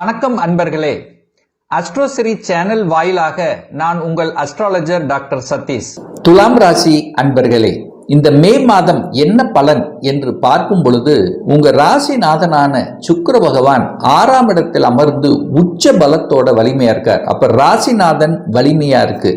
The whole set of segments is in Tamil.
வணக்கம் அன்பர்களே. அஸ்ட்ரோசிரி சேனல் வாயிலாக நான் உங்கள் அஸ்ட்ராலஜர் டாக்டர் சதீஷ். துலாம் ராசி அன்பர்களே இந்த மே மாதம் என்ன பலன் என்று பார்க்கும் பொழுது உங்க ராசிநாதனான சுக்கர பகவான் ஆறாம் இடத்தில் அமர்ந்து உச்ச பலத்தோட வலிமையா இருக்கார். அப்ப ராசிநாதன் வலிமையா இருக்கு.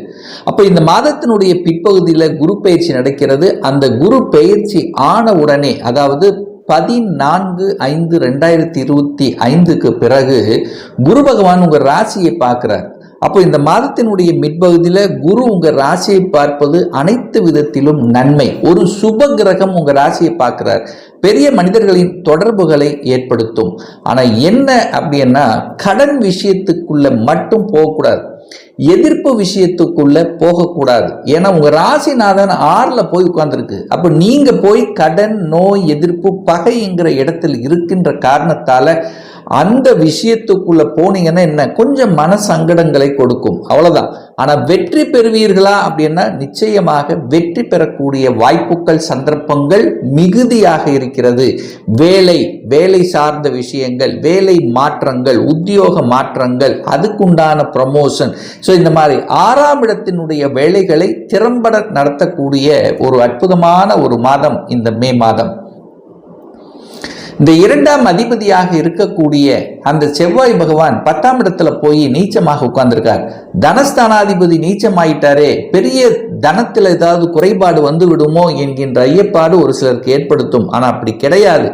அப்ப இந்த மாதத்தினுடைய பிற்பகுதியில குரு பயிற்சி நடக்கிறது. அந்த குரு பயிற்சி ஆன உடனே அதாவது பதினான்கு ஐந்து ரெண்டாயிரத்தி இருபத்தி ஐந்துக்கு பிறகு குரு பகவான் உங்கள் ராசியை பார்க்குறார். அப்போ இந்த மாதத்தினுடைய மிட்பகுதியில் குரு உங்கள் ராசியை பார்ப்பது அனைத்து விதத்திலும் நன்மை. ஒரு சுப கிரகம் உங்கள் ராசியை பார்க்குறார். பெரிய மனிதர்களின் தொடர்புகளை ஏற்படுத்தும். ஆனால் என்ன அப்படின்னா கடன் விஷயத்துக்குள்ள மட்டும் போகக்கூடாது. எதிர்ப்பு விஷயத்துக்குள்ள போகக்கூடாது. ஏன்னா உங்க ராசிநாதன் ஆறுல போய் உட்கார்ந்துருக்கு. அப்ப நீங்க போய் கடன் நோய் எதிர்ப்பு பகைங்கிற இடத்தில் இருக்கின்ற காரணத்தால அந்த விஷயத்துக்குள்ள போனீங்கன்னா என்ன? கொஞ்சம் மன சங்கடங்களை கொடுக்கும். அவ்வளவுதான். ஆனா வெற்றி பெறுவீர்களா அப்படின்னா நிச்சயமாக வெற்றி பெறக்கூடிய வாய்ப்புகள் சந்தர்ப்பங்கள் மிகுதியாக இருக்கிறது. வேலை வேலை சார்ந்த விஷயங்கள் வேலை மாற்றங்கள் உத்தியோக மாற்றங்கள் அதுக்குண்டான ப்ரமோஷன் ஸோ இந்த மாதிரி ஆறாம் இடத்தினுடைய வேலைகளை திறம்பட நடத்தக்கூடிய ஒரு அற்புதமான ஒரு மாதம் இந்த மே மாதம். இந்த இரண்டாம் அதிபதியாக இருக்கக்கூடிய அந்த செவ்வாய் பகவான் பத்தாம் இடத்துல போய் நீச்சமாக உட்கார்ந்திருக்கார். தனஸ்தானாதிபதி நீச்சமாயிட்டாரே. பெரிய தனத்தில் ஏதாவது குறைபாடு வந்து விடுமோ என்கின்ற ஐயப்பாடு ஒரு சிலருக்கு ஏற்படுத்தும். ஆனால் அப்படி கிடையாது.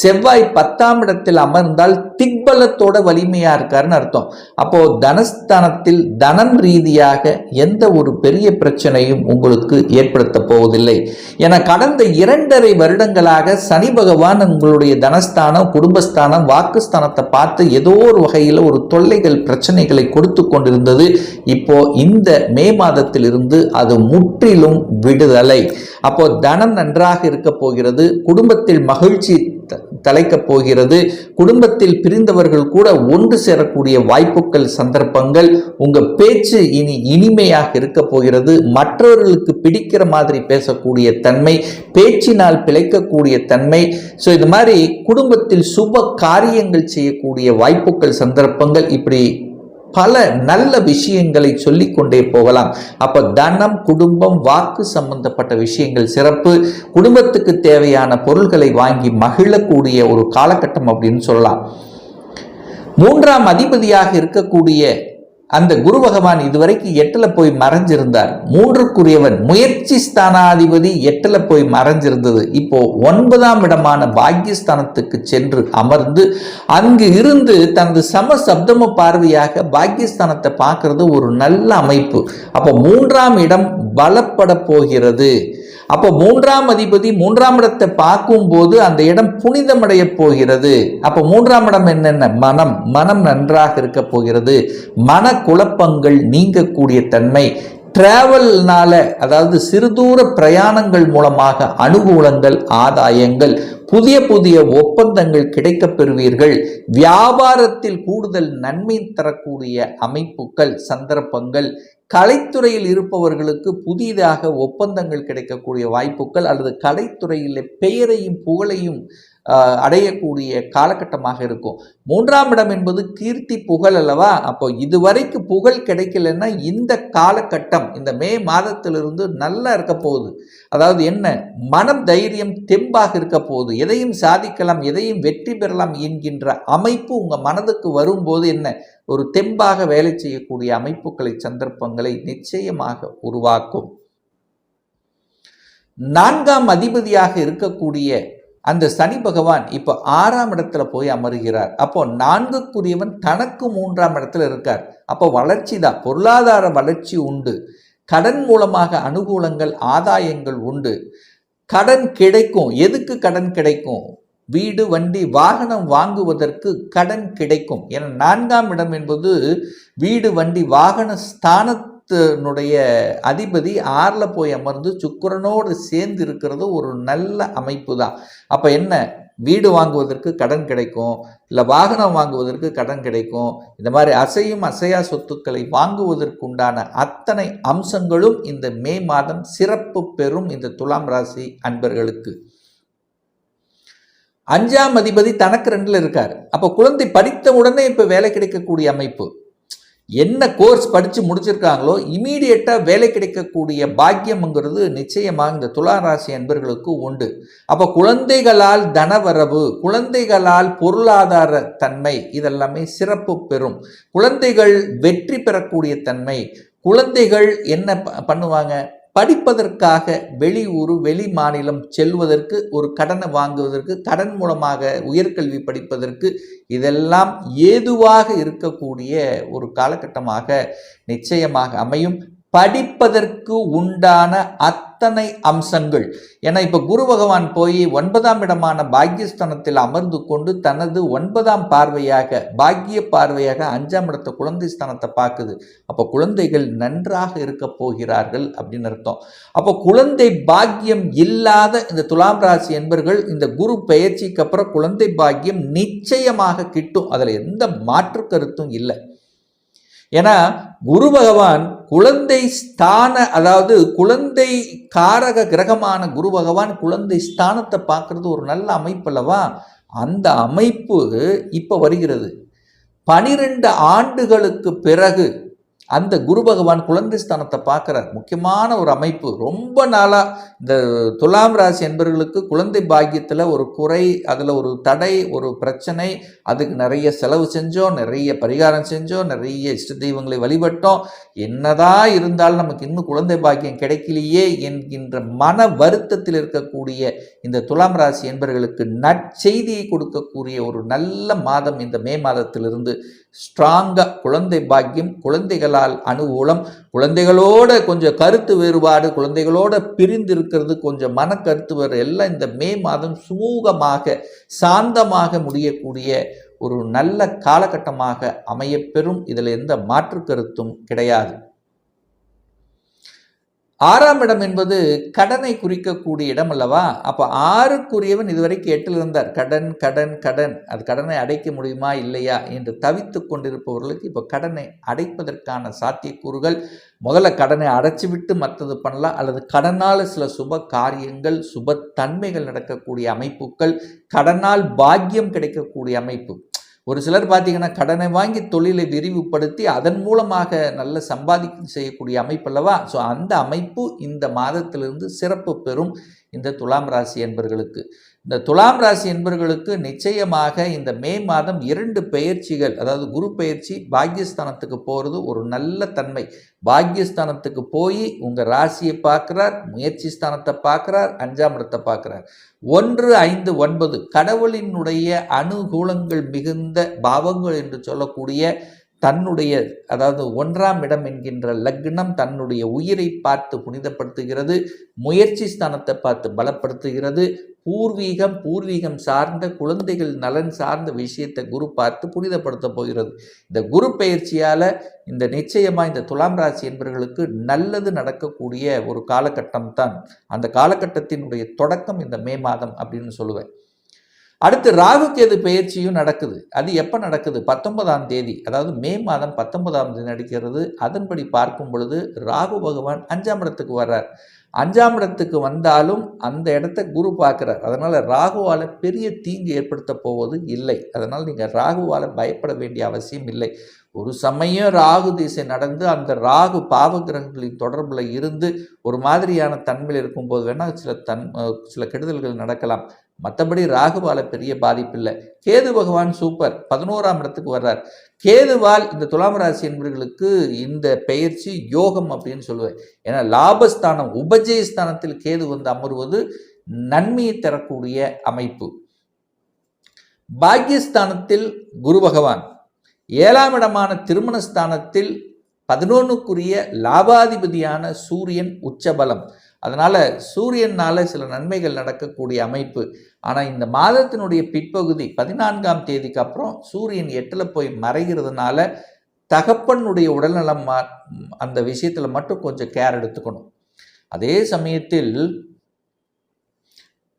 செவ்வாய் பத்தாம் இடத்தில் அமர்ந்தால் திக்பலத்தோட வலிமையா இருக்காருன்னு அர்த்தம். அப்போ தனஸ்தானத்தில் தனம் ரீதியாக எந்த ஒரு பெரிய பிரச்சனையும் உங்களுக்கு ஏற்படுத்த போவதில்லை. என கடந்த இரண்டரை வருடங்களாக சனி பகவான் உங்களுடைய தனஸ்தானம் குடும்பஸ்தானம் வாக்குஸ்தானத்தை பார்த்து ஏதோ ஒரு வகையில் ஒரு தொல்லைகள் பிரச்சனைகளை கொடுத்து கொண்டிருந்தது. இப்போ இந்த மே மாதத்திலிருந்து அது முற்றிலும் விடுதலை. அப்போ தனம் நன்றாக இருக்க போகிறது குடும்பத்தில் மகிழ்ச்சி தலைக்கப் போகிறது குடும்பத்தில் பிரிந்தவர்கள் கூட ஒன்று சேரக்கூடிய வாய்ப்புகள் சந்தர்ப்பங்கள் உங்க பேச்சு இனி இனிமையாக இருக்க போகிறது. மற்றவர்களுக்கு பிடிக்கிற மாதிரி பேசக்கூடிய தன்மை பேச்சினால் பிழைக்கக்கூடிய தன்மை. ஸோ இது மாதிரி குடும்பத்தில் சுப காரியங்கள் செய்யக்கூடிய வாய்ப்புகள் சந்தர்ப்பங்கள் இப்படி பல நல்ல விஷயங்களை சொல்லிக்கொண்டே போகலாம். அப்ப தனம் குடும்பம் வாக்கு சம்பந்தப்பட்ட விஷயங்கள் சிறப்பு. குடும்பத்துக்கு தேவையான பொருள்களை வாங்கி மகிழக்கூடிய ஒரு காலகட்டம் அப்படின்னு சொல்லலாம். மூன்றாம் அதிபதியாக இருக்கக்கூடிய அந்த குரு பகவான் இதுவரைக்கும் எட்டில் போய் மறைஞ்சிருந்தார். மூன்றுக்குரியவன் முயற்சி ஸ்தானாதிபதி எட்டில் போய் மறைஞ்சிருந்தது. இப்போ ஒன்பதாம் இடமான பாக்கியஸ்தானத்துக்கு சென்று அமர்ந்து அங்கு இருந்து தனது சம சப்தம பார்வையாக பாக்கியஸ்தானத்தை பார்க்கறது ஒரு நல்ல அமைப்பு. அப்போ மூன்றாம் இடம் பலப்பட போகிறது. அப்போ மூன்றாம் அதிபதி மூன்றாம் இடத்தை பார்க்கும் போது அந்த இடம் புனிதமடைய போகிறது. அப்போ மூன்றாம் இடம் என்னென்ன? மனம். மனம் நன்றாக இருக்க போகிறது. மன குழப்பங்கள் நீங்கக்கூடிய தன்மை டிராவல்னால அதாவது சிறுதூர பிரயாணங்கள் மூலமாக அனுகூலங்கள் ஆதாயங்கள் புதிய புதிய ஒப்பந்தங்கள் கிடைக்க பெறுவீர்கள். வியாபாரத்தில் கூடுதல் நன்மை தரக்கூடிய அமைப்புகள் சந்தர்ப்பங்கள். கலைத்துறையில் இருப்பவர்களுக்கு புதிதாக ஒப்பந்தங்கள் கிடைக்கக்கூடிய வாய்ப்புகள் அல்லது கலைத்துறையில் பெயரையும் புகழையும் அடையக்கூடிய காலகட்டமாக இருக்கும். மூன்றாம் இடம் என்பது கீர்த்தி புகழ் அல்லவா? அப்போ இதுவரைக்கு புகழ் கிடைக்கலன்னா இந்த காலகட்டம் இந்த மே மாதத்திலிருந்து நல்லா இருக்க போகுது. அதாவது என்ன? மனம் தைரியம் தெம்பாக இருக்க போகுது. எதையும் சாதிக்கலாம் எதையும் வெற்றி பெறலாம் என்கின்ற அமைப்பு உங்கள் மனதுக்கு வரும்போது என்ன? ஒரு தெம்பாக வேலை செய்யக்கூடிய அமைப்புகளை சந்தர்ப்பங்களை நிச்சயமாக உருவாக்கும். நான்காம் அதிபதியாக இருக்கக்கூடிய அந்த சனி பகவான் இப்போ ஆறாம் இடத்துல போய் அமருகிறார். அப்போ நான்குக்குரியவன் தனக்கு மூன்றாம் இடத்துல இருக்கார். அப்போ வளர்ச்சி தான் பொருளாதார வளர்ச்சி உண்டு. கடன் மூலமாக அனுகூலங்கள் ஆதாயங்கள் உண்டு. கடன் கிடைக்கும். எதுக்கு கடன் கிடைக்கும்? வீடு வண்டி வாகனம் வாங்குவதற்கு கடன் கிடைக்கும். என நான்காம் இடம் என்பது வீடு வண்டி வாகன ஸ்தானத்தினுடைய அதிபதி ஆறில் போய் அமர்ந்து சுக்கரனோடு சேர்ந்து இருக்கிறது ஒரு நல்ல அமைப்பு தான். அப்போ என்ன? வீடு வாங்குவதற்கு கடன் கிடைக்கும் இல்லை வாகனம் வாங்குவதற்கு கடன் கிடைக்கும். இந்த மாதிரி அசையும் அசையா சொத்துக்களை வாங்குவதற்குண்டான அத்தனை அம்சங்களும் இந்த மே மாதம் சிறப்பு பெறும் இந்த துலாம் ராசி அன்பர்களுக்கு. அஞ்சாம் அதிபதி தனக்கு ரெண்டில் இருக்கார். அப்போ குழந்தை படித்த உடனே இப்போ வேலை கிடைக்கக்கூடிய அமைப்பு. என்ன கோர்ஸ் படித்து முடிச்சிருக்காங்களோ இமீடியட்டாக வேலை கிடைக்கக்கூடிய பாக்கியம்ங்கிறது நிச்சயமாக இந்த துலா ராசி அன்பர்களுக்கு உண்டு. அப்போ குழந்தைகளால் தனவரவு குழந்தைகளால் பொருளாதார தன்மை இதெல்லாமே சிறப்பு பெறும். குழந்தைகள் வெற்றி பெறக்கூடிய தன்மை குழந்தைகள் என்ன ப- பண்ணுவாங்க? படிப்பதற்காக வெளியூர் வெளி மாநிலம் செல்வதற்கு ஒரு கடனை வாங்குவதற்கு கடன் மூலமாக உயர்கல்வி படிப்பதற்கு இதெல்லாம் ஏதுவாக இருக்கக்கூடிய ஒரு காலகட்டமாக நிச்சயமாக அமையும். படிப்பதற்கு உண்டான அத் அத்தனை அம்சங்கள். ஏன்னா இப்போ குரு பகவான் போய் ஒன்பதாம் இடமான பாக்கியஸ்தானத்தில் அமர்ந்து கொண்டு தனது ஒன்பதாம் பார்வையாக பாக்கிய பார்வையாக அஞ்சாம் இடத்த குழந்தை ஸ்தானத்தை பார்க்குது. அப்போ குழந்தைகள் நன்றாக இருக்க போகிறார்கள் அப்படின்னு அர்த்தம். அப்போ குழந்தை பாக்கியம் இல்லாத இந்த துலாம் ராசி என்பர்கள் இந்த குரு பெயர்ச்சிக்கு அப்புறம் குழந்தை பாக்கியம் நிச்சயமாக கிட்டும். அதில் எந்த மாற்று கருத்தும் இல்லை. ஏன்னா குரு பகவான் குழந்தை ஸ்தான அதாவது குழந்தை காரக கிரகமான குரு பகவான் குழந்தை ஸ்தானத்தை பார்க்கறது ஒரு நல்ல அமைப்பு அல்லவா? அந்த அமைப்பு இப்போ வருகிறது. பனிரெண்டு ஆண்டுகளுக்கு பிறகு அந்த குரு பகவான் குழந்தை ஸ்தானத்தை பார்க்குறார். முக்கியமான ஒரு அமைப்பு. ரொம்ப நாளாக இந்த துலாம் ராசி என்பவர்களுக்கு குழந்தை பாக்கியத்தில் ஒரு குறை அதில் ஒரு தடை ஒரு பிரச்சனை அதுக்கு நிறைய செலவு செஞ்சோம் நிறைய பரிகாரம் செஞ்சோம் நிறைய இஷ்ட தெய்வங்களை வழிபட்டோம். என்னதான் இருந்தாலும் நமக்கு இன்னும் குழந்தை பாக்கியம் கிடைக்கலையே என்கின்ற மன வருத்தத்தில் இருக்கக்கூடிய இந்த துலாம் ராசி என்பவர்களுக்கு நற்செய்தியை கொடுக்கக்கூடிய ஒரு நல்ல மாதம் இந்த மே மாதத்திலிருந்து ஸ்ட்ராங்காக குழந்தை பாக்கியம் குழந்தைகளால் அனுகூலம் குழந்தைகளோட கொஞ்சம் கருத்து வேறுபாடு குழந்தைகளோட பிரிந்து இருக்கிறது கொஞ்சம் மன கருத்து வேறு எல்லாம் இந்த மே மாதம் சுமூகமாக சாந்தமாக முடியக்கூடிய ஒரு நல்ல காலகட்டமாக அமையப்பெறும் இதில் எந்த மாற்று கருத்தும் கிடையாது. ஆறாம் இடம் என்பது கடனை குறிக்கக்கூடிய இடம் அல்லவா? அப்போ ஆறுக்குரியவன் இதுவரைக்கும் எட்டில் இருந்தார் கடன் கடன் கடன் அது கடனை அடைக்க முடியுமா இல்லையா? என்று தவித்து கொண்டிருப்பவர்களுக்கு இப்போ கடனை அடைப்பதற்கான சாத்தியக்கூறுகள் முதல்ல கடனை அடைச்சி விட்டு மற்றது பண்ணலாம் அல்லது கடனால் சில சுப காரியங்கள் சுப தன்மைகள் நடக்கக்கூடிய அமைப்புகள் கடனால் பாக்கியம் கிடைக்கக்கூடிய அமைப்பு ஒரு சிலர் பார்த்தீங்கன்னா கடனை வாங்கி தொழிலை விரிவுபடுத்தி அதன் மூலமாக நல்ல சம்பாதிக்க செய்யக்கூடிய அமைப்பு அல்லவா? ஸோ அந்த அமைப்பு இந்த மாதத்திலிருந்து சிறப்பு பெறும் இந்த துலாம் ராசி என்பர்களுக்கு இந்த துலாம் ராசி என்பவர்களுக்கு நிச்சயமாக இந்த மே மாதம் இரண்டு பெயர்ச்சிகள் அதாவது குரு பெயர்ச்சி பாக்யஸ்தானத்துக்கு போகிறது ஒரு நல்ல தன்மை. பாக்யஸ்தானத்துக்கு போய் உங்கள் ராசியை பார்க்குறார் முயற்சி ஸ்தானத்தை பார்க்குறார் அஞ்சாம் இடத்தை பார்க்குறார். ஒன்று ஐந்து ஒன்பது கடவுளினுடைய அனுகூலங்கள் மிகுந்த பாவங்கள் என்று சொல்லக்கூடிய தன்னுடைய அதாவது ஒன்றாம் இடம் என்கின்ற லக்னம் தன்னுடைய உயிரை பார்த்து புனிதப்படுத்துகிறது முயற்சி ஸ்தானத்தை பார்த்து பலப்படுத்துகிறது பூர்வீகம் பூர்வீகம் சார்ந்த குழந்தைகள் நலன் சார்ந்த விஷயத்தை குரு பார்த்து புனிதப்படுத்த போகிறது. இந்த குரு பயிற்சியால் இந்த நிச்சயமாக இந்த துலாம் ராசி என்பவர்களுக்கு நல்லது நடக்கக்கூடிய ஒரு காலகட்டம் தான். அந்த காலகட்டத்தினுடைய தொடக்கம் இந்த மே மாதம் அப்படின்னு சொல்லுவேன். அடுத்து ராகு கேது பயிற்சியும் நடக்குது. அது எப்போ நடக்குது? பத்தொன்பதாம் தேதி அதாவது மே மாதம் பத்தொன்பதாம் தேதி நடக்கிறது. அதன்படி பார்க்கும் பொழுது ராகு பகவான் அஞ்சாம் இடத்துக்கு வர்றார். அஞ்சாம் இடத்துக்கு வந்தாலும் அந்த இடத்த குரு பார்க்குறார். அதனால் ராகுவால் பெரிய தீங்கு ஏற்படுத்த போவது இல்லை. அதனால் நீங்கள் ராகுவால் பயப்பட வேண்டிய அவசியம் இல்லை. ஒரு சமயம் ராகு திசை நடந்து அந்த ராகு பாவ கிரகங்களின் தொடர்பில் இருந்து ஒரு மாதிரியான தன்மையில் இருக்கும்போது வேணால் சில தன் சில கெடுதல்கள் நடக்கலாம். மற்றபடி ராகுவால பெரிய பாதிப்பு இல்லை. கேது பகவான் சூப்பர். பதினோராம் இடத்துக்கு வர்றார். கேதுவால் இந்த துலாம் ராசி என்பவர்களுக்கு இந்த பெயர்ச்சி யோகம் அப்படின்னு சொல்லுவேன். ஏன்னா லாபஸ்தானம் உபஜயஸ்தானத்தில் கேது வந்து அமர்வது நன்மையை தரக்கூடிய அமைப்பு. பாக்கியஸ்தானத்தில் குரு பகவான். ஏழாம் இடமான திருமணஸ்தானத்தில் பதினொன்றுக்குரிய லாபாதிபதியான சூரியன் உச்சபலம். அதனால் சூரியனால் சில நன்மைகள் நடக்கக்கூடிய அமைப்பு. ஆனால் இந்த மாதத்தினுடைய பிற்பகுதி பதினான்காம் தேதிக்கு அப்புறம் சூரியன் எட்டில் போய் மறைகிறதுனால தகப்பனுடைய உடல்நலம் அந்த விஷயத்தில் மட்டும் கொஞ்சம் கேர் எடுத்துக்கணும். அதே சமயத்தில்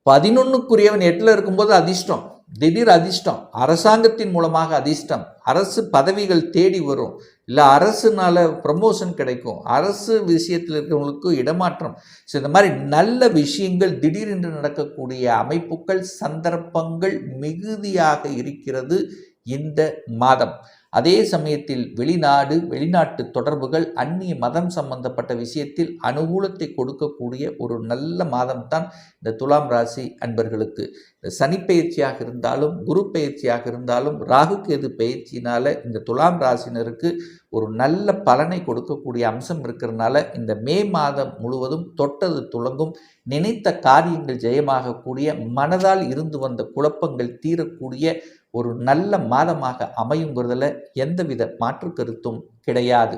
பதினொன்றுக்குரியவன் எட்டில் இருக்கும்போது அதிர்ஷ்டம். திடீர் அதிர்ஷ்டம். அரசாங்கத்தின் மூலமாக அதிர்ஷ்டம். அரசு பதவிகள் தேடி வரும். இல்லை அரசுனால ப்ரமோஷன் கிடைக்கும். அரசு விஷயத்தில் இருக்கிறவங்களுக்கு இடமாற்றம். ஸோ இந்த மாதிரி நல்ல விஷயங்கள் திடீரென்று நடக்கக்கூடிய அமைப்புகள் சந்தர்ப்பங்கள் மிகுதியாக இருக்கிறது இந்த மாதம். அதே சமயத்தில் வெளிநாடு வெளிநாட்டு தொடர்புகள் அந்நிய மதம் சம்பந்தப்பட்ட விஷயத்தில் அனுகூலத்தை கொடுக்கக்கூடிய ஒரு நல்ல மாதம்தான் இந்த துலாம் ராசி அன்பர்களுக்கு. இந்த சனி பயிற்சியாக இருந்தாலும் குரு பயிற்சியாக இருந்தாலும் ராகு கேது பயிற்சியினால் இந்த துலாம் ராசினருக்கு ஒரு நல்ல பலனை கொடுக்கக்கூடிய அம்சம் இருக்கிறதுனால இந்த மே மாதம் முழுவதும் தொட்டது துளங்கும். நினைத்த காரியங்கள் ஜெயமாகக்கூடிய மனதால் இருந்து வந்த குழப்பங்கள் தீரக்கூடிய ஒரு நல்ல மாதமாக அமையுங்கிறதுல எந்தவித மாற்று கருத்தும் கிடையாது.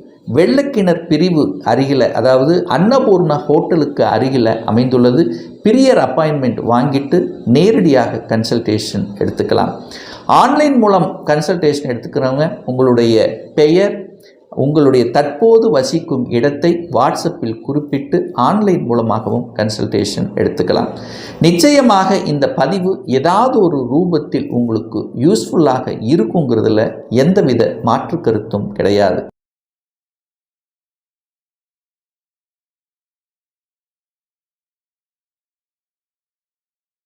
வெள்ளக்கிணர் பிரிவு அருகில் அதாவது அன்னபூர்ணா ஹோட்டலுக்கு அருகில் அமைந்துள்ளது. பிரியர் அப்பாயின்மெண்ட் வாங்கிட்டு நேரடியாக கன்சல்டேஷன் எடுத்துக்கலாம். ஆன்லைன் மூலம் கன்சல்டேஷன் எடுத்துக்கிறவங்க உங்களுடைய பெயர் உங்களுடைய தற்போது வசிக்கும் இடத்தை வாட்ஸ்அப்பில் குறிப்பிட்டு ஆன்லைன் மூலமாகவும் கன்சல்டேஷன் எடுத்துக்கலாம். நிச்சயமாக இந்த பதிவு ஏதாவது ஒரு ரூபத்தில் உங்களுக்கு யூஸ்ஃபுல்லாக இருக்குங்கிறதுல எந்தவித மாற்று கருத்தும் கிடையாது.